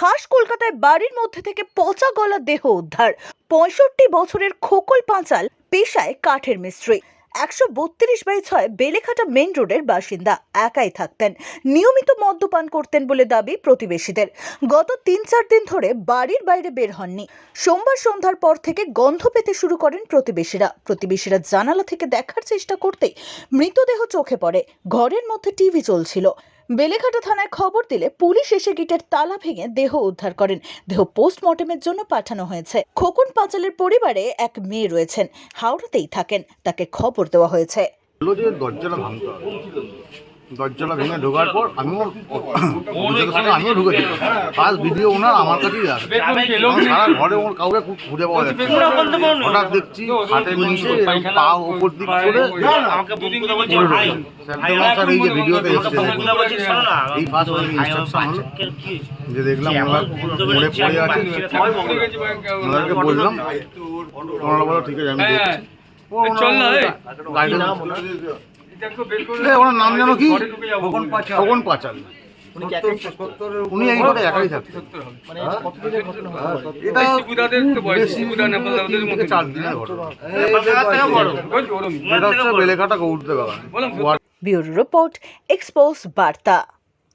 খাস কলকাতায় বাড়ির মধ্যে থেকে পচা গলা দেহ উদ্ধার। পঁয়ষট্টি বছরের খোকল পাঁচাল পেশায় কাঠের মিস্ত্রি। একশো বত্রিশ বাই ছয় বেলেঘাটা মেন রোডের বাসিন্দা। একাই থাকতেন। নিয়মিত মদ্যপান করতেন বলে দাবি প্রতিবেশীদের। গত তিন চার দিন ধরে বাড়ির বাইরে বের হননি। সোমবার সন্ধ্যার পর থেকে গন্ধ পেতে শুরু করেন প্রতিবেশীরা। প্রতিবেশীরা জানালা থেকে দেখার চেষ্টা করতেই মৃতদেহ চোখে পড়ে। ঘরের মধ্যে টিভি চলছিল। বেলেঘাটা থানায় খবর দিলে পুলিশ এসে গেটের তালা ভেঙে দেহ উদ্ধার করেন। দেহ পোস্টমর্টমের জন্য পাঠানো হয়েছে। খোকন পাঁচালের পরিবারে এক মেয়ে রয়েছেন। হাওড়াতেই থাকেন। তাকে খবর দেওয়া হয়েছে। দরজাটা ভেঙে ঢোকার পর আমিও সঙ্গে আমিও ঢুকেছি ফার্স্ট ভিডিও ওনার আমার কাছেই আছে এবং সারা ঘরে ওর কাউকে খুব খুঁজে পাওয়া যাচ্ছে হঠাৎ দেখছি হাটের নিচে পা ওপর দিক করে। স্যার, এই যে ভিডিওতে এসছে দেখুন। বলছে শোনো না এই ফার্স্ট ইনস্ট্রাকশন হলো যে দেখলাম ওনার মরে পড়ে আছে ওনাদেরকে বললাম ওনারা বলো ঠিক আছে আমি দেখছি চল না, গাড়ি এ, ওনার নাম জানো কি? খগন পাচাল। উনি এই ঘরে একাই থাকতেন। এটা বেশি থেকে চার দিনের ঘটনা। এটা হচ্ছে বেলেঘাটা গৌড়তে বাগান ব্যুরো রিপোর্ট এক্সপোজ বার্তা।